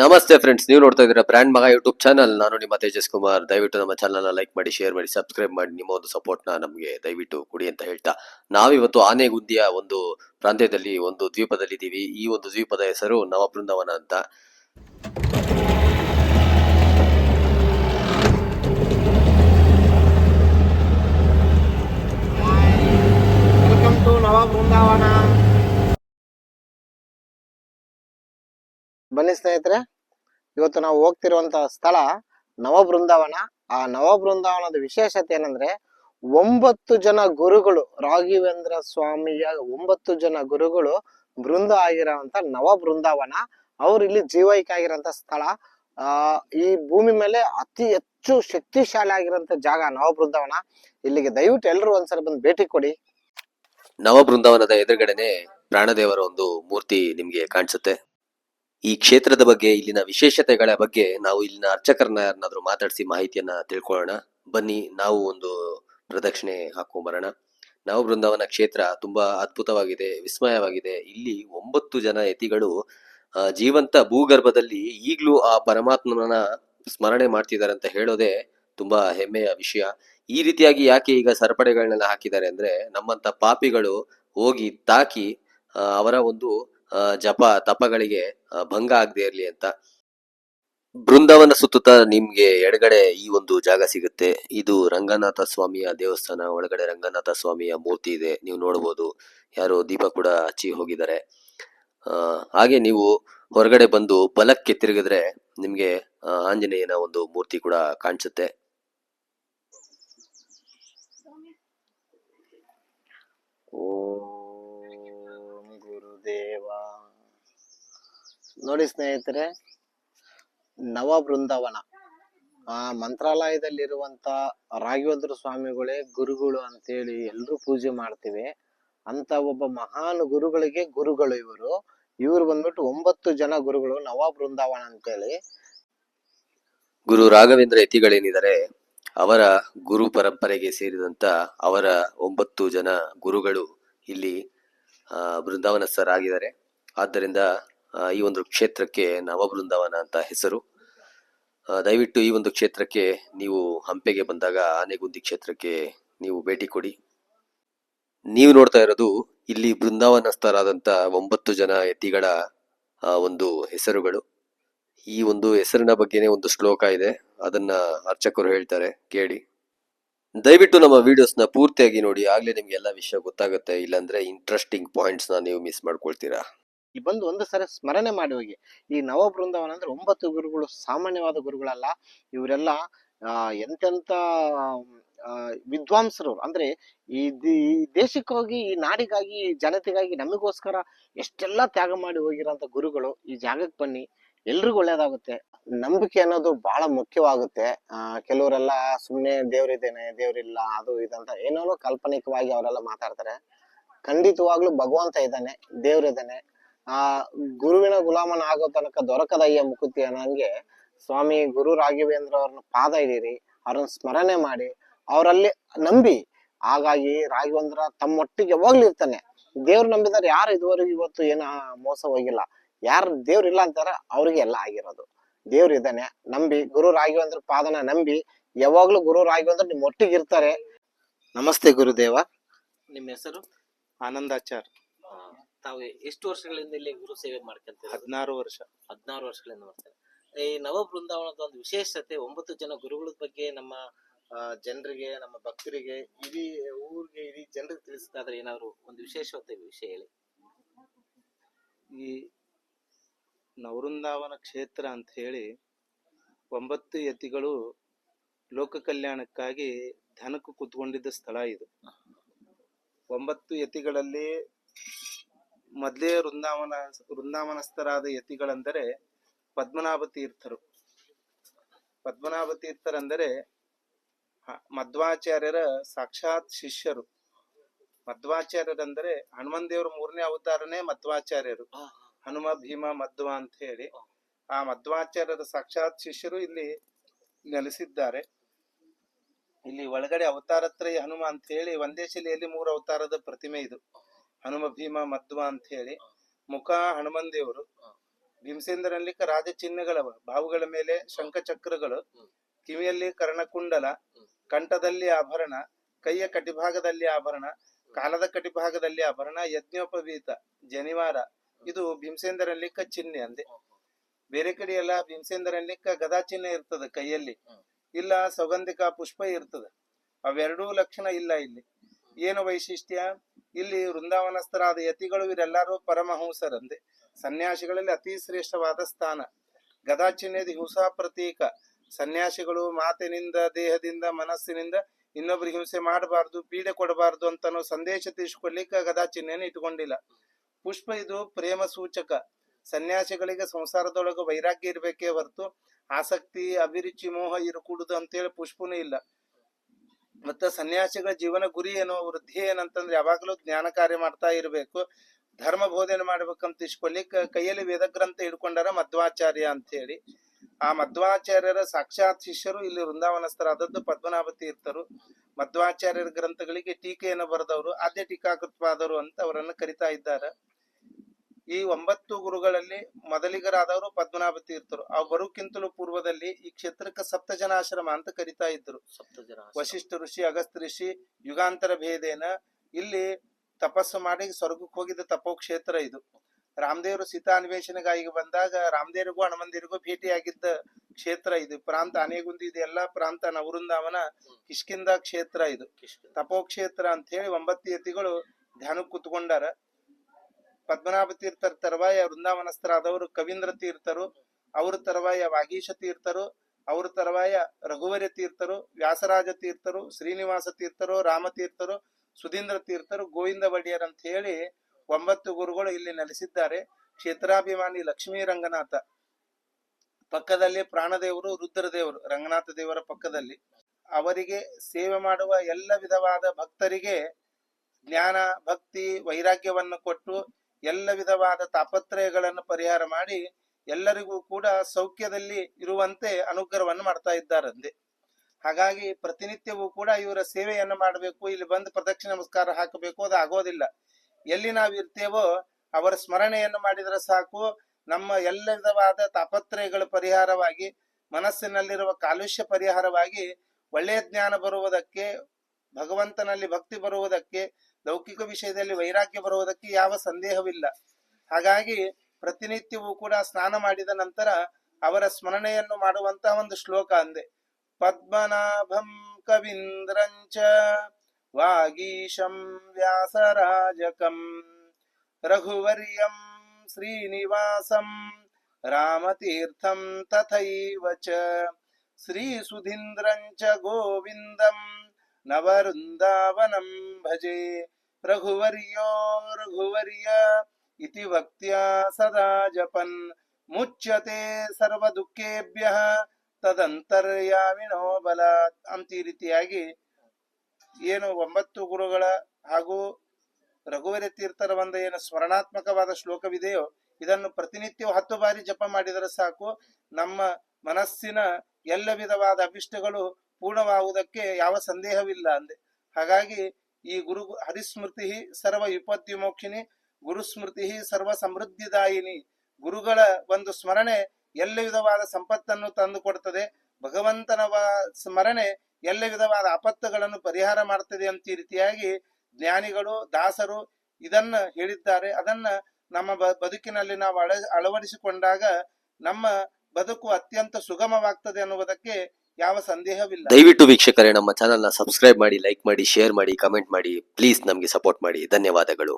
ನಮಸ್ತೆ ಫ್ರೆಂಡ್ಸ್ ನೀವು ನೋಡ್ತಾ ಇದ್ದೀರಾ ಬ್ರ್ಯಾಂಡ್ ಮಗ ಯೂಟ್ಯೂಬ್ ಚಾನಲ್ ನಾನು ನಿಮ್ಮ ತೇಜಸ್ ಕುಮಾರ್. ದಯವಿಟ್ಟು ನಮ್ಮ ಚಾನಲ್ನ ಲೈಕ್ ಮಾಡಿ ಶೇರ್ ಮಾಡಿ ಸಬ್ಸ್ಕ್ರೈಬ್ ಮಾಡಿ. ನಿಮ್ಮ ಒಂದು ಸಪೋರ್ಟ್ನ ನಮಗೆ ದಯವಿಟ್ಟು ಕೊಡಿ ಅಂತ ಹೇಳ್ತಾ. ನಾವಿವತ್ತು ಆನೆಗುಂದಿಯ ಒಂದು ಪ್ರಾಂತ್ಯದಲ್ಲಿ, ಒಂದು ದ್ವೀಪದಲ್ಲಿ ಇದ್ದೀವಿ ಈ ಒಂದು ದ್ವೀಪದ ಹೆಸರು ನವಬೃಂದಾವನ ಅಂತ ವೆಲ್ಕಮ್ ಟು ನವ ಬೃಂದಾವನ ಬನ್ನಿ ಸ್ನೇಹಿತರೆ, ಇವತ್ತು ನಾವು ಹೋಗ್ತಿರುವಂತಹ ಸ್ಥಳ ನವ ಬೃಂದಾವನ ಆ ನವ ಬೃಂದಾವನದ ವಿಶೇಷತೆ ಏನಂದ್ರೆ, ಒಂಬತ್ತು ಜನ ಗುರುಗಳು, ರಾಘವೇಂದ್ರ ಸ್ವಾಮಿಯ ಒಂಬತ್ತು ಜನ ಗುರುಗಳು ಬೃಂದ ಆಗಿರೋಂತ ನವ ಬೃಂದಾವನ ಅವ್ರು ಇಲ್ಲಿ ಜೀವೈಕ ಆಗಿರೋಂತ ಸ್ಥಳ. ಆ, ಈ ಭೂಮಿ ಮೇಲೆ ಅತಿ ಹೆಚ್ಚು ಶಕ್ತಿಶಾಲಿ ಆಗಿರುವಂತ ಜಾಗ ನವ ಬೃಂದಾವನ ಇಲ್ಲಿಗೆ ದಯವಿಟ್ಟು ಎಲ್ಲರೂ ಒಂದ್ಸಲ ಬಂದು ಭೇಟಿ ಕೊಡಿ. ನವ ಬೃಂದಾವನದ ಎದುರುಗಡೆನೆ ಪ್ರಾಣದೇವರ ಒಂದು ಮೂರ್ತಿ ನಿಮ್ಗೆ ಕಾಣಿಸುತ್ತೆ. ಈ ಕ್ಷೇತ್ರದ ಬಗ್ಗೆ, ಇಲ್ಲಿನ ವಿಶೇಷತೆಗಳ ಬಗ್ಗೆ ನಾವು ಇಲ್ಲಿನ ಅರ್ಚಕರನ್ನ ಯಾರನ್ನಾದ್ರೂ ಮಾತಾಡಿಸಿ ಮಾಹಿತಿಯನ್ನ ತಿಳ್ಕೊಳ್ಳೋಣ. ಬನ್ನಿ, ನಾವು ಒಂದು ಪ್ರದಕ್ಷಿಣೆ ನಾವು ಬೃಂದಾವನ ಕ್ಷೇತ್ರ ತುಂಬಾ ಅದ್ಭುತವಾಗಿದೆ, ವಿಸ್ಮಯವಾಗಿದೆ. ಇಲ್ಲಿ ಒಂಬತ್ತು ಜನ ಯತಿಗಳು ಜೀವಂತ ಭೂಗರ್ಭದಲ್ಲಿ ಈಗಲೂ ಆ ಪರಮಾತ್ಮನ ಸ್ಮರಣೆ ಮಾಡ್ತಿದ್ದಾರೆ ಅಂತ ಹೇಳೋದೇ ತುಂಬಾ ಹೆಮ್ಮೆಯ ವಿಷಯ. ಈ ರೀತಿಯಾಗಿ ಯಾಕೆ ಈಗ ಸರಪಡೆಗಳನ್ನೆಲ್ಲ ಹಾಕಿದ್ದಾರೆ ಅಂದ್ರೆ, ನಮ್ಮಂತ ಪಾಪಿಗಳು ಹೋಗಿ ತಾಕಿ ಅವರ ಒಂದು ಜಪ ತಪಗಳಿಗೆ ಭಂಗ ಆಗದೆ ಇರಲಿ ಅಂತ. ಬೃಂದಾವನ ಸುತ್ತುತ್ತ ನಿಮ್ಗೆ ಎಡಗಡೆ ಈ ಒಂದು ಜಾಗ ಸಿಗುತ್ತೆ. ಇದು ರಂಗನಾಥ ಸ್ವಾಮಿಯ ದೇವಸ್ಥಾನ, ಒಳಗಡೆ ರಂಗನಾಥ ಸ್ವಾಮಿಯ ಮೂರ್ತಿ ಇದೆ. ನೀವು ನೋಡಬಹುದು ಯಾರು ದೀಪ ಕೂಡ ಹಚ್ಚಿ ಹೋಗಿದ್ದಾರೆ. ಹಾಗೆ ನೀವು ಹೊರಗಡೆ ಬಂದು ಬಲಕ್ಕೆ ತಿರುಗಿದ್ರೆ ನಿಮ್ಗೆ ಆಂಜನೇಯನ ಒಂದು ಮೂರ್ತಿ ಕೂಡ ಕಾಣಿಸುತ್ತೆ. ಓಂ ನೋಡಿ ಸ್ನೇಹಿತರೆ ನವ ಬೃಂದಾವನ ಆ ಮಂತ್ರಾಲಯದಲ್ಲಿರುವಂತ ರಾಘವೇಂದ್ರ ಸ್ವಾಮಿಗಳೇ ಗುರುಗಳು ಅಂತೇಳಿ ಎಲ್ಲರೂ ಪೂಜೆ ಮಾಡ್ತೀವಿ. ಅಂತ ಒಬ್ಬ ಮಹಾನ್ ಗುರುಗಳಿಗೆ ಗುರುಗಳು ಇವರು. ಇವರು ಬಂದ್ಬಿಟ್ಟು ಒಂಬತ್ತು ಜನ ಗುರುಗಳು ನವ ಬೃಂದಾವನ ಅಂತೇಳಿ. ಗುರು ರಾಘವೇಂದ್ರ ಯತಿಗಳೇನಿದ್ದಾರೆ, ಅವರ ಗುರು ಪರಂಪರೆಗೆ ಸೇರಿದಂತ ಅವರ ಒಂಬತ್ತು ಜನ ಗುರುಗಳು ಇಲ್ಲಿ ಬೃಂದಾವನಸ್ಥರಾಗಿದ್ದಾರೆ ಆದ್ದರಿಂದ ಈ ಒಂದು ಕ್ಷೇತ್ರಕ್ಕೆ ನವಬೃಂದಾವನ ಅಂತ ಹೆಸರು. ದಯವಿಟ್ಟು ಈ ಒಂದು ಕ್ಷೇತ್ರಕ್ಕೆ ನೀವು ಹಂಪೆಗೆ ಬಂದಾಗ ಆನೆಗುಂದಿ ಕ್ಷೇತ್ರಕ್ಕೆ ನೀವು ಭೇಟಿ ಕೊಡಿ. ನೀವು ನೋಡ್ತಾ ಇರೋದು ಇಲ್ಲಿ ಬೃಂದಾವನಸ್ಥರಾದಂತ ಒಂಬತ್ತು ಜನ ಯತಿಗಳ ಒಂದು ಹೆಸರುಗಳು. ಈ ಒಂದು ಹೆಸರಿನ ಬಗ್ಗೆನೇ ಒಂದು ಶ್ಲೋಕ ಇದೆ. ಅದನ್ನ ಅರ್ಚಕರು ಹೇಳ್ತಾರೆ, ಕೇಳಿ. ದಯವಿಟ್ಟು ನಮ್ಮ ವಿಡಿಯೋಸ್ನ ಪೂರ್ತಿಯಾಗಿ ನೋಡಿ. ಆಗ್ಲೇ ನಿಮ್ಗೆ ಎಲ್ಲ ವಿಷಯ ಗೊತ್ತಾಗುತ್ತೆ. ಇಲ್ಲಾಂದ್ರೆ ಇಂಟ್ರೆಸ್ಟಿಂಗ್ ಪಾಯಿಂಟ್ಸ್ನ ನೀವು ಮಿಸ್ ಮಾಡ್ಕೊಳ್ತೀರಾ. ಇಲ್ಲಿ ಬಂದು ಒಂದು ಸರಿ ಸ್ಮರಣೆ ಮಾಡಿ ಹೋಗಿ. ಈ ನವ ಬೃಂದಾವನ ಅಂದ್ರೆ ಒಂಬತ್ತು ಗುರುಗಳು, ಸಾಮಾನ್ಯವಾದ ಗುರುಗಳಲ್ಲ. ಇವರೆಲ್ಲ ಎಂತೆಂತ ವಿದ್ವಾಂಸರು ಅಂದ್ರೆ ಈ ಈ ದೇಶಕ್ಕಾಗಿ, ಈ ನಾಡಿಗಾಗಿ, ಈ ಜನತೆಗಾಗಿ ನಮಗೋಸ್ಕರ ಎಷ್ಟೆಲ್ಲ ತ್ಯಾಗ ಮಾಡಿ ಹೋಗಿರೋಂಥ ಗುರುಗಳು ಈ ಜಾಗಕ್ಕೆ ಬನ್ನಿ. ಎಲ್ರಿಗೂ ಒಳ್ಳೇದಾಗುತ್ತೆ. ನಂಬಿಕೆ ಅನ್ನೋದು ಬಹಳ ಮುಖ್ಯವಾಗುತ್ತೆ. ಆ, ಕೆಲವರೆಲ್ಲ ಸುಮ್ಮನೆ ದೇವ್ರಿದ್ದೇನೆ, ದೇವ್ರಿಲ್ಲ, ಅದು ಇದಂತ ಏನೋ ಕಾಲ್ಪನಿಕವಾಗಿ ಅವರೆಲ್ಲ ಮಾತಾಡ್ತಾರೆ. ಖಂಡಿತವಾಗ್ಲೂ ಭಗವಂತ ಇದ್ದಾನೆ, ದೇವ್ರಿದ್ದಾನೆ. ಆ ಗುರುವಿನ ಗುಲಾಮನ ಆಗೋ ತನಕ ದೊರಕದಯ್ಯ ಮುಕುತಿ ಅನ್ನಂಗೆ ಸ್ವಾಮಿ ಗುರು ರಾಘವೇಂದ್ರ ಅವ್ರನ್ನ ಪಾದ ಹಿಡೀರಿ, ಅವ್ರನ್ನ ಸ್ಮರಣೆ ಮಾಡಿ, ಅವರಲ್ಲಿ ನಂಬಿ. ಹಾಗಾಗಿ ರಾಘವೇಂದ್ರ ತಮ್ಮೊಟ್ಟಿಗೆ ಯಾವಾಗ್ಲೂ ಇರ್ತಾನೆ ದೇವ್ರು ನಂಬಿದಾರೆ ಯಾರು ಇದುವರೆಗೂ ಇವತ್ತು ಏನ ಮೋಸ ಹೋಗಿಲ್ಲ. ಯಾರು ದೇವ್ರು ಇಲ್ಲ ಅಂತಾರ ಅವ್ರಿಗೆ ಎಲ್ಲ ಆಗಿರೋದು. ದೇವ್ರು ಇದ್ದಾನೆ, ನಂಬಿ. ಗುರು ರಾಘವೇಂದ್ರ ಪಾದನ ನಂಬಿ ಯಾವಾಗ್ಲೂ ಗುರು ರಾಘವೇಂದ್ರ ನಿಮ್ ಒಟ್ಟಿಗೆ ಇರ್ತಾರೆ ನಮಸ್ತೆ ಗುರುದೇವ. ನಿಮ್ಮ ಹೆಸರು? ಆನಂದಾಚಾರ್. ತಾವು ಎಷ್ಟು ವರ್ಷಗಳಿಂದ ಇಲ್ಲಿ ಗುರು ಸೇವೆ ಮಾಡ್ಕೊಂತೀವಿ ಹದಿನಾರು ವರ್ಷ. ಹದಿನಾರು ವರ್ಷಗಳಿಂದ ಮಾಡ್ತಾರೆ. ಈ ನವ ಬೃಂದಾವನದ ಒಂದು ವಿಶೇಷತೆ ಒಂಬತ್ತು ಜನ ಗುರುಗಳ ಬಗ್ಗೆ ನಮ್ಮ ಜನರಿಗೆ ನಮ್ಮ ಭಕ್ತರಿಗೆ ಇಡೀ ಊರಿಗೆ ಇಡೀ ಜನರಿಗೆ ತಿಳಿಸ್ತಾದ್ರೆ ಏನಾದ್ರು ಒಂದು ವಿಶೇಷತೆ ವಿಷಯ ಹೇಳಿ. ಈ ನವೃಂದಾವನ ಕ್ಷೇತ್ರ ಅಂತ ಹೇಳಿ ಒಂಬತ್ತು ಯತಿಗಳು ಲೋಕ ಕಲ್ಯಾಣಕ್ಕಾಗಿ ಧನಕ್ಕೆ ಕುತ್ಕೊಂಡಿದ್ದ ಸ್ಥಳ ಇದು. ಒಂಬತ್ತು ಯತಿಗಳಲ್ಲಿ ಮೊದಲೇ ವೃಂದಾವನ ವೃಂದಾವನಸ್ಥರಾದ ಯತಿಗಳೆಂದರೆ ಪದ್ಮನಾಭ ತೀರ್ಥರು ಪದ್ಮನಾಭ ತೀರ್ಥರೆಂದರೆ ಮಧ್ವಾಚಾರ್ಯರ ಸಾಕ್ಷಾತ್ ಶಿಷ್ಯರು. ಮಧ್ವಾಚಾರ್ಯರೆಂದರೆ ಹನುಮನ್ ದೇವರ ಮೂರನೇ ಅವತಾರನೇ ಮಧ್ವಾಚಾರ್ಯರು. ಹನುಮ ಭೀಮ ಮಧ್ವ ಅಂತ ಹೇಳಿ. ಆ ಮಧ್ವಾಚಾರ್ಯರ ಸಾಕ್ಷಾತ್ ಶಿಷ್ಯರು ಇಲ್ಲಿ ನೆಲೆಸಿದ್ದಾರೆ. ಇಲ್ಲಿ ಒಳಗಡೆ ಅವತಾರತ್ರಯ ಹನುಮ ಅಂತ ಹೇಳಿ ಒಂದೇ ಶಿಲೆಯಲ್ಲಿ ಮೂರು ಅವತಾರದ ಪ್ರತಿಮೆ ಇದು. ಹನುಮ ಭೀಮ ಮಧ್ವ ಅಂತ ಹೇಳಿ ಮುಖ ಹನುಮನ್ ದೇವರು ಭೀಮಸೇಂದ್ರನಲ್ಲಿ ರಾಜ ಚಿಹ್ನೆಗಳವ. ಬಾವುಗಳ ಮೇಲೆ ಶಂಖಚಕ್ರಗಳು ಕಿವಿಯಲ್ಲಿ ಕರ್ಣಕುಂಡಲ ಕಂಠದಲ್ಲಿ ಆಭರಣ ಕೈಯ ಕಟಿಭಾಗದಲ್ಲಿ ಆಭರಣ ಕಾಲದ ಕಟಿಭಾಗದಲ್ಲಿ ಆಭರಣ ಯಜ್ಞೋಪವೀತ ಜನಿವಾರ. ಇದು ಭೀಮಸೇಂದ್ರನಲ್ಲಿಕ ಚಿಹ್ನೆ ಅಂದೆ. ಬೇರೆ ಕಡೆ ಎಲ್ಲ ಭೀಮಸೇಂದ್ರನಲ್ಲಿಕ ಗದಾ ಚಿಹ್ನೆ ಇರ್ತದೆ ಕೈಯಲ್ಲಿ. ಇಲ್ಲ ಸೌಗಂಧಿಕ ಪುಷ್ಪ ಇರ್ತದೆ. ಅವೆರಡೂ ಲಕ್ಷಣ ಇಲ್ಲ ಇಲ್ಲಿ. ಏನು ವೈಶಿಷ್ಟ್ಯ? ಇಲ್ಲಿ ವೃಂದಾವನಸ್ಥರಾದ ಯತಿಗಳು ಇವರೆಲ್ಲರೂ ಪರಮಹಂಸರಂದೆ ಸನ್ಯಾಸಿಗಳಲ್ಲಿ ಅತಿ ಶ್ರೇಷ್ಠವಾದ ಸ್ಥಾನ. ಗದಾ ಹಿಂಸ ಪ್ರತೀಕ. ಸನ್ಯಾಸಿಗಳು ಮಾತಿನಿಂದ, ದೇಹದಿಂದ, ಮನಸ್ಸಿನಿಂದ ಇನ್ನೊಬ್ರಿಗೆ ಹಿಂಸೆ ಮಾಡಬಾರ್ದು, ಪೀಡೆ ಕೊಡಬಾರ್ದು ಅಂತನೋ ಸಂದೇಶ ತಿಳಿಸ್ಕೊಡ್ಲಿಕ್ಕೆ ಗದಾ ಚಿಹ್ನೆಯನ್ನು ಇಟ್ಕೊಂಡಿಲ್ಲ ಪುಷ್ಪ ಇದು ಪ್ರೇಮ ಸೂಚಕ. ಸನ್ಯಾಸಿಗಳಿಗೆ ಸಂಸಾರದೊಳಗೆ ವೈರಾಗ್ಯ ಇರಬೇಕೇ ಹೊರತು ಆಸಕ್ತಿ, ಅಭಿರುಚಿ, ಮೋಹ ಇರಕೂಡುದು ಅಂತೇಳಿ ಪುಷ್ಪನೂ ಇಲ್ಲ. ಮತ್ತ ಸನ್ಯಾಸಿಗಳ ಜೀವನ ಗುರಿ ಏನು ವೃದ್ಧಿ ಏನಂತಂದ್ರೆ ಯಾವಾಗಲೂ ಜ್ಞಾನ ಕಾರ್ಯ ಮಾಡ್ತಾ ಇರಬೇಕು. ಧರ್ಮ ಬೋಧನೆ ಮಾಡ್ಬೇಕಂತ ಇಸ್ಕೊಳ್ಳಿ. ಕೈಯಲ್ಲಿ ವೇದ ಗ್ರಂಥ ಹಿಡ್ಕೊಂಡಾರ ಮಧ್ವಾಚಾರ್ಯ ಅಂತ ಹೇಳಿ. ಆ ಮಧ್ವಾಚಾರ್ಯರ ಸಾಕ್ಷಾತ್ ಶಿಷ್ಯರು ಇಲ್ಲಿ ವೃಂದಾವನಸ್ಥರಾದದ್ದು ಪದ್ಮನಾಭ ತೀರ್ಥರು ಮಧ್ವಾಚಾರ್ಯರ ಗ್ರಂಥಗಳಿಗೆ ಟೀಕೆಯನ್ನು ಬರೆದವರು, ಆದ್ಯ ಟೀಕಾಕೃತವಾದರು ಅಂತ ಅವರನ್ನು ಕರಿತಾ ಇದ್ದಾರೆ. ಈ ಒಂಬತ್ತು ಗುರುಗಳಲ್ಲಿ ಮೊದಲಿಗರಾದವರು ಪದ್ಮನಾಭ ತೀರ್ಥರು ಆ ಬರೋಕ್ಕಿಂತಲೂ ಪೂರ್ವದಲ್ಲಿ ಈ ಕ್ಷೇತ್ರಕ್ಕೆ ಸಪ್ತಜನಾಶ್ರಮ ಅಂತ ಕರಿತಾ ಇದ್ರು ವಶಿಷ್ಠ ಋಷಿ ಅಗಸ್ತ ಋಷಿ ಯುಗಾಂತರ ಭೇದೇನ. ಇಲ್ಲಿ ತಪಸ್ಸು ಮಾಡಿ ಸ್ವರ್ಗಕ್ಕೆ ಹೋಗಿದ್ದ ತಪೋಕ್ಷೇತ್ರ ಇದು. ರಾಮದೇವರು ಸೀತಾ ಅನ್ವೇಷಣೆಗಾಗಿ ಬಂದಾಗ ರಾಮದೇವರಿಗೂ ಹನುಮಂದಿರಿಗೂ ಭೇಟಿಯಾಗಿದ್ದ ಕ್ಷೇತ್ರ ಇದು. ಪ್ರಾಂತ ಆನೆಗುಂದಿ ಇದೆಲ್ಲ ಪ್ರಾಂತ ನವೃಂದಾವನ ಕಿಷ್ಕಿಂದ ಕ್ಷೇತ್ರ ಇದು. ತಪೋಕ್ಷೇತ್ರ ಅಂತ ಹೇಳಿ ಒಂಬತ್ತು ಯತಿಗಳು ಧ್ಯಾನಕ್ಕೆ ಕುತ್ಕೊಂಡಾರ. ಪದ್ಮನಾಭ ತೀರ್ಥರ ತರುವಾಯ ವೃಂದಾವನಸ್ಥರಾದವರು, ಕವೀಂದ್ರ ತೀರ್ಥರು, ಅವರ ತರುವಾಯ ವಾಗೀಶ ತೀರ್ಥರು, ಅವರ ತರುವಾಯ ರಘುವರ್ಯ ತೀರ್ಥರು, ವ್ಯಾಸರಾಜ ತೀರ್ಥರು, ಶ್ರೀನಿವಾಸ ತೀರ್ಥರು ರಾಮತೀರ್ಥರು ಸುಧೀಂದ್ರ ತೀರ್ಥರು, ಗೋವಿಂದ ಒಡೆಯರ್ ಅಂತ ಹೇಳಿ ಒಂಬತ್ತು ಗುರುಗಳು ಇಲ್ಲಿ ನೆಲೆಸಿದ್ದಾರೆ. ಕ್ಷೇತ್ರಾಭಿಮಾನಿ ಲಕ್ಷ್ಮೀ ರಂಗನಾಥ. ಪಕ್ಕದಲ್ಲಿ ಪ್ರಾಣದೇವರು, ರುದ್ರದೇವರು, ರಂಗನಾಥ ದೇವರ ಪಕ್ಕದಲ್ಲಿ. ಅವರಿಗೆ ಸೇವೆ ಮಾಡುವ ಎಲ್ಲ ವಿಧವಾದ ಭಕ್ತರಿಗೆ ಜ್ಞಾನ, ಭಕ್ತಿ, ವೈರಾಗ್ಯವನ್ನು ಕೊಟ್ಟು ಎಲ್ಲ ವಿಧವಾದ ತಾಪತ್ರಯಗಳನ್ನು ಪರಿಹಾರ ಮಾಡಿ ಎಲ್ಲರಿಗೂ ಕೂಡ ಸೌಖ್ಯದಲ್ಲಿ ಇರುವಂತೆ ಅನುಗ್ರಹವನ್ನು ಮಾಡ್ತಾ ಇದ್ದಾರಂತೆ. ಹಾಗಾಗಿ ಪ್ರತಿನಿತ್ಯವೂ ಕೂಡ ಇವರ ಸೇವೆಯನ್ನು ಮಾಡಬೇಕು, ಇಲ್ಲಿ ಬಂದು ಪ್ರದಕ್ಷಿಣ ನಮಸ್ಕಾರ ಹಾಕಬೇಕು, ಅದು ಆಗೋದಿಲ್ಲ. ಎಲ್ಲಿ ನಾವು ಇರ್ತೇವೋ ಅವರ ಸ್ಮರಣೆಯನ್ನು ಮಾಡಿದರೆ ಸಾಕು. ನಮ್ಮ ಎಲ್ಲ ವಿಧವಾದ ತಾಪತ್ರಯಗಳ ಪರಿಹಾರವಾಗಿ, ಮನಸ್ಸಿನಲ್ಲಿರುವ ಕಾಲುಷ್ಯ ಪರಿಹಾರವಾಗಿ, ಒಳ್ಳೆಯ ಜ್ಞಾನ ಬರುವುದಕ್ಕೆ, ಭಗವಂತನಲ್ಲಿ ಭಕ್ತಿ ಬರುವುದಕ್ಕೆ ಲೌಕಿಕ ವಿಷಯದಲ್ಲಿ ವೈರಾಗ್ಯ ಬರುವುದಕ್ಕೆ ಯಾವ ಸಂದೇಹವಿಲ್ಲ. ಹಾಗಾಗಿ ಪ್ರತಿನಿತ್ಯವೂ ಕೂಡ ಸ್ನಾನ ಮಾಡಿದ ನಂತರ ಅವರ ಸ್ಮರಣೆಯನ್ನು ಮಾಡುವಂತಹ ಒಂದು ಶ್ಲೋಕ ಅಂದೆ. ಪದ್ಮನಾಭಂ ಕವೀಂದ್ರಂಚ ವಾಗೀಶಂ ವ್ಯಾಸರಾಜಕಂ ರಘುವರ್ಯಂ ಶ್ರೀನಿವಾಸಂ ರಾಮತೀರ್ಥಂ ತಥೈವ ಚ ಶ್ರೀಸುಧೀಂದ್ರಂಚ ಗೋವಿಂದಂ ನವವೃಂದಾವನಂ ಭಜೆ ರಘುವರ್ಯೋ ರಘುವರ್ಯ ಇತಿ ವಕ್ತ್ಯಾ ಸದಾ ಜಪನ್ ಮುಚ್ಯತೆ ಸರ್ವ ದುಃಖೇಭ್ಯ ತದಂತರ್ಯಾಮಿನೋ ಬಲಾತ್ ಅಂತ ಈ ರೀತಿಯಾಗಿ ಏನು ಒಂಬತ್ತು ಗುರುಗಳ ಹಾಗೂ ರಘುವರಿ ತೀರ್ಥರ ಒಂದು ಏನು ಸ್ಮರಣಾತ್ಮಕವಾದ ಶ್ಲೋಕವಿದೆಯೋ, ಇದನ್ನು ಪ್ರತಿನಿತ್ಯವು ಹತ್ತು ಬಾರಿ ಜಪ ಮಾಡಿದರೆ ಸಾಕು. ನಮ್ಮ ಮನಸ್ಸಿನ ಎಲ್ಲ ವಿಧವಾದ ಅಭಿಷ್ಟಗಳು ಪೂರ್ಣವಾಗುವುದಕ್ಕೆ ಯಾವ ಸಂದೇಹವಿಲ್ಲ ಅಂದೆ. ಹಾಗಾಗಿ ಈ ಗುರು ಹರಿಸ್ಮೃತಿ ಸರ್ವ ವಿಪದ್ವಿಮೋಕ್ಷಿಣಿ ಗುರುಸ್ಮೃತಿ ಸರ್ವ ಸಮೃದ್ಧಿದಾಯಿನಿ. ಗುರುಗಳ ಒಂದು ಸ್ಮರಣೆ ಎಲ್ಲ ವಿಧವಾದ ಸಂಪತ್ತನ್ನು ತಂದು ಕೊಡ್ತದೆ. ಭಗವಂತನ ಸ್ಮರಣೆ ಎಲ್ಲ ವಿಧವಾದ ಆಪತ್ತುಗಳನ್ನು ಪರಿಹಾರ ಮಾಡ್ತದೆ ಅಂತ ಈ ರೀತಿಯಾಗಿ ಜ್ಞಾನಿಗಳು, ದಾಸರು ಇದನ್ನ ಹೇಳಿದ್ದಾರೆ. ಅದನ್ನ ನಮ್ಮ ಬದುಕಿನಲ್ಲಿ ನಾವು ಅಳ ಅಳವಡಿಸಿಕೊಂಡಾಗ ನಮ್ಮ ಬದುಕು ಅತ್ಯಂತ ಸುಗಮವಾಗ್ತದೆ ಅನ್ನುವುದಕ್ಕೆ ಯಾವ ಸಂದೇಹವಿಲ್ಲ. ದಯವಿಟ್ಟು ವೀಕ್ಷಕರೇ ನಮ್ಮ ಚಾನೆಲ್ನ ಸಬ್ಸ್ಕ್ರೈಬ್ ಮಾಡಿ, ಲೈಕ್ ಮಾಡಿ, ಶೇರ್ ಮಾಡಿ, ಕಮೆಂಟ್ ಮಾಡಿ, ಪ್ಲೀಸ್ ನಮಗೆ ಸಪೋರ್ಟ್ ಮಾಡಿ. ಧನ್ಯವಾದಗಳು.